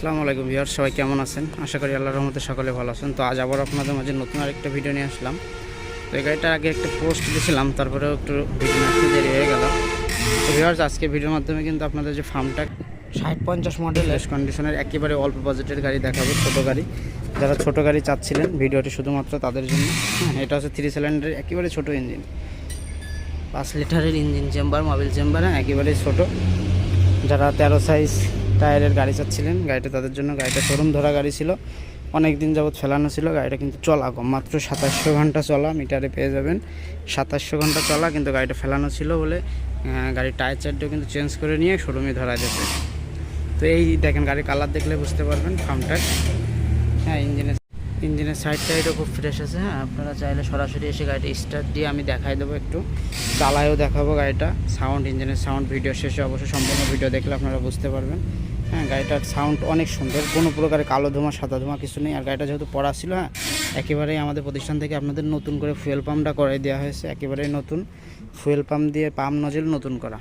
আসসালামু আলাইকুম ভিউয়ার সবাই কেমন আছেন? আশা করি আল্লাহর রহমতে সকলে ভালো আছেন। তো আজ আবার আপনাদের মাঝে নতুন আরেকটা ভিডিও নিয়ে আসলাম। তো এই গাড়িটার আগে একটা পোস্ট দিয়েছিলাম তারপরেও একটু ভিডিও আসতে দেরি হয়ে গেল। তো ভিউয়ার্স, আজকে ভিডিওর মাধ্যমে কিন্তু আপনাদের যে ফার্মটা ষাট পঞ্চাশ মডেল এস কন্ডিশনের একেবারে অল্প বাজেটের গাড়ি দেখাবো, ছোটো গাড়ি। যারা ছোট গাড়ি চাচ্ছিলেন, ভিডিওটি শুধুমাত্র তাদের জন্য। হ্যাঁ এটা হচ্ছে থ্রি সিলিন্ডারের একেবারে ছোট ইঞ্জিন পাঁচ লিটারের ইঞ্জিন চেম্বার মোবিল চেম্বার একেবারেই ছোটো। যারা তেরো সাইজ টায়ারের গাড়ি চাচ্ছিলেন। গাড়িটা তাদের জন্য, গাড়িটা শোরুম ধরা গাড়ি ছিল। অনেক দিন যাবৎ ফেলানো ছিল, গাড়িটা কিন্তু চলা কম মাত্র সাতাশশো ঘণ্টা চলা, মিটারে পেয়ে যাবেন। সাতাশশো ঘণ্টা চলা, কিন্তু গাড়িটা ফেলানো ছিল বলে গাড়ির টায়ার চারটাও কিন্তু চেঞ্জ করে নিয়ে শোরুমে ধরা যেতে তো এই দেখেন, গাড়ির কালার দেখলে বুঝতে পারবেন ফার্মটার হ্যাঁ ইঞ্জিনের ইঞ্জিনের সাইড টাইডও খুব ফ্রেশ আছে হ্যাঁ। আপনারা চাইলে সরাসরি এসে গাড়িটা স্টার্ট দিয়ে আমি দেখাই দেবো একটু। চালায়ও দেখাবো গাড়িটা। সাউন্ড ইঞ্জিনের সাউন্ড ভিডিও শেষে অবশ্যই সম্পূর্ণ ভিডিও দেখলে আপনারা বুঝতে পারবেন। হ্যাঁ গাড়িটার সাউন্ড অনেক সুন্দর। কোনো প্রকারের কালো ধোঁয়া, সাদা ধোঁয়া কিছু নেই। আর গাড়িটা যেহেতু পড়া ছিল হ্যাঁ একেবারেই আমাদের প্রতিষ্ঠান থেকে আপনাদের নতুন করে ফুয়েল পাম্পটা করাই দেওয়া হয়েছে। একেবারেই নতুন ফুয়েল পাম্প দিয়ে পাম্প নজেল নতুন করা।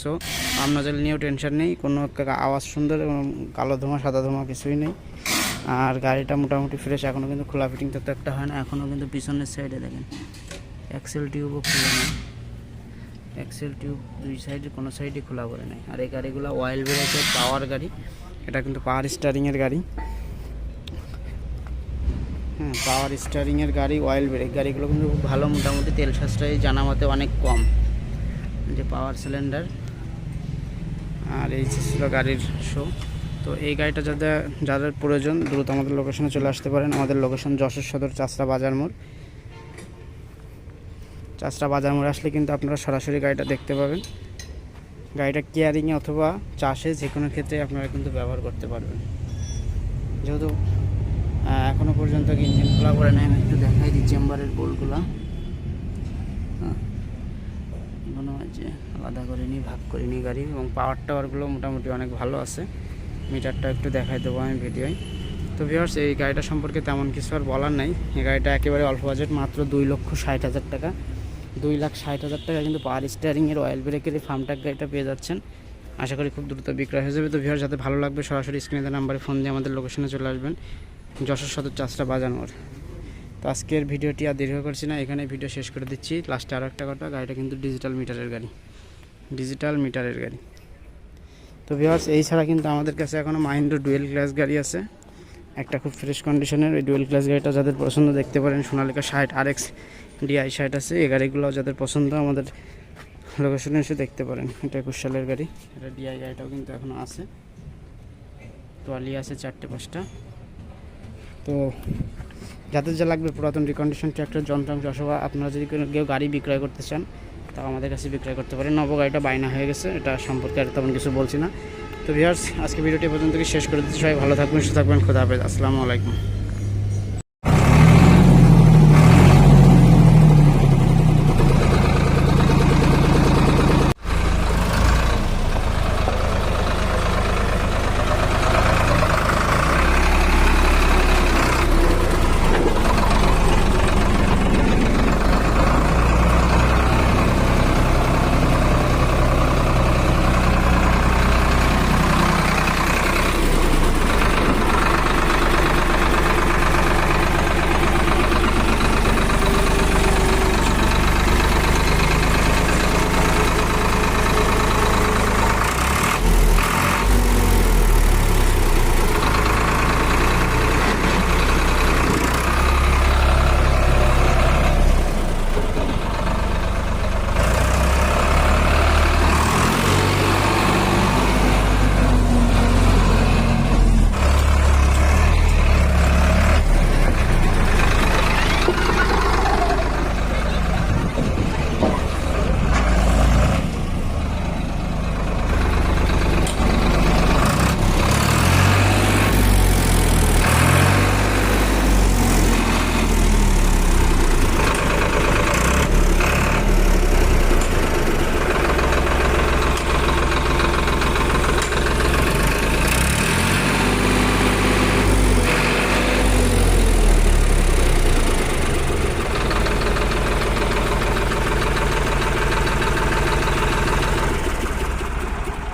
সো পাম্প নজেল নিয়েও টেনশন নেই। কোনো আওয়াজ সুন্দর এবং কালো ধোঁয়া, সাদা ধোঁয়া কিছুই নেই। আর গাড়িটা মোটামুটি ফ্রেশ এখনও কিন্তু খোলা ফিটিং তো একটা হয় না। এখনও কিন্তু পিছনের সাইডে দেখেন এক্সেল টিউবও খুলে নেই। এক্সেল টিউব দুই সাইডে কোনো সাইডে খোলা করে নেই। আর এই গাড়িগুলো অয়েল ব্রেকের পাওয়ার গাড়ি। এটা কিন্তু পাওয়ার স্টারিংয়ের গাড়ি। হ্যাঁ পাওয়ার স্টারিংয়ের গাড়ি অয়েল ব্রেক গাড়িগুলো কিন্তু খুব ভালো, মোটামুটি তেল সাশ্রয়ী জানা মতে অনেক কম। যে পাওয়ার সিলিন্ডার আর এই ছিল গাড়ির শো তো এই গাড়িটা যাদের যাদের প্রয়োজন, দ্রুত আমাদের লোকেশনে চলে আসতে পারেন। আমাদের লোকেশন যশোর সদর চাষরা বাজার মোড়। চাষরা বাজার মোড়ে আসলে কিন্তু আপনারা সরাসরি গাড়িটা দেখতে পাবেন। গাড়িটা কেয়ারিংয়ে অথবা চাষে যে কোনো ক্ষেত্রে আপনারা কিন্তু ব্যবহার করতে পারবেন। যেহেতু আহ, এখনও পর্যন্ত ইঞ্জিন খোলা করে নেয় একটু দেখাই দিই চেম্বারের বোলগুলো এখনও যে আলাদা করে নিই ভাগ করে নিই গাড়ি এবং পাওয়ার টাওয়ারগুলো মোটামুটি অনেক ভালো আছে। মিটারটা একটু দেখাই দেবো আমি ভিডিওয় তো ভিউয়ার্স এই গাড়িটা সম্পর্কে তেমন কিছু আর বলার নাই। এই গাড়িটা একেবারে অল্প বাজেট মাত্র দুই লক্ষ ষাট হাজার টাকা। দুই লাখ ষাট হাজার টাকা কিন্তু পাওয়ার স্টিয়ারিংয়ের অয়েল ব্রেকের এই ফার্মটাক গাড়িটা পেয়ে যাচ্ছেন। আশা করি খুব দ্রুত বিক্রয় হয়ে যাবে। তো ভিউয়ার যাতে ভালো লাগবে সরাসরি স্ক্রিনে নাম্বারে ফোন দিয়ে আমাদের লোকেশনে চলে আসবেন। যশোর সদর চাষটা মোড় তো আজকের ভিডিওটি আর দীর্ঘ করছি না এখানে ভিডিও শেষ করে দিচ্ছি। লাস্টে আরও একটা কথা, গাড়িটা কিন্তু ডিজিটাল মিটারের গাড়ি। ডিজিটাল মিটারের গাড়ি। তো ভিউয়ার্স এই ছাড়া কিন্তু আমাদের কাছে এখনও মাহিন্দ্র ডুয়েল ক্লাস গাড়ি আছে। একটা খুব ফ্রেশ কন্ডিশনের ওই ডুয়েল ক্লাস গাড়িটা যাদের পছন্দ দেখতে পারেন, সোনালিকা ষাট আর এক্স ডিআই ষাট আছে, এই গাড়িগুলো যাদের পছন্দ, আমাদের লোকেশনে এসে দেখতে পারেন। এটা একুশ সালের গাড়ি। এটা ডিআই গাড়িটাও কিন্তু এখনও আছে। তোয়ালি আছে চারটে, পাঁচটা। তো যাদের যা লাগবে, পুরাতন রিকন্ডিশন ট্র্যাক্টর যন্ত্রাংশ অথবা আপনারা যদি কেউ গাড়ি বিক্রয় করতে চান, তাও আমাদের কাছে বিক্রয় করতে পারেন। নব গাড়িটা বায়না হয়ে গেছে, এটা সম্পর্কে আর তেমন কিছু বলছি না। তো ভিউয়ার্স আজকে ভিডিওটি পর্যন্ত শেষ করে দিচ্ছি। সবাই ভালো থাকবেন, সুস্থ থাকবেন, খোদা হাফেজ। আসসালামু আলাইকুম।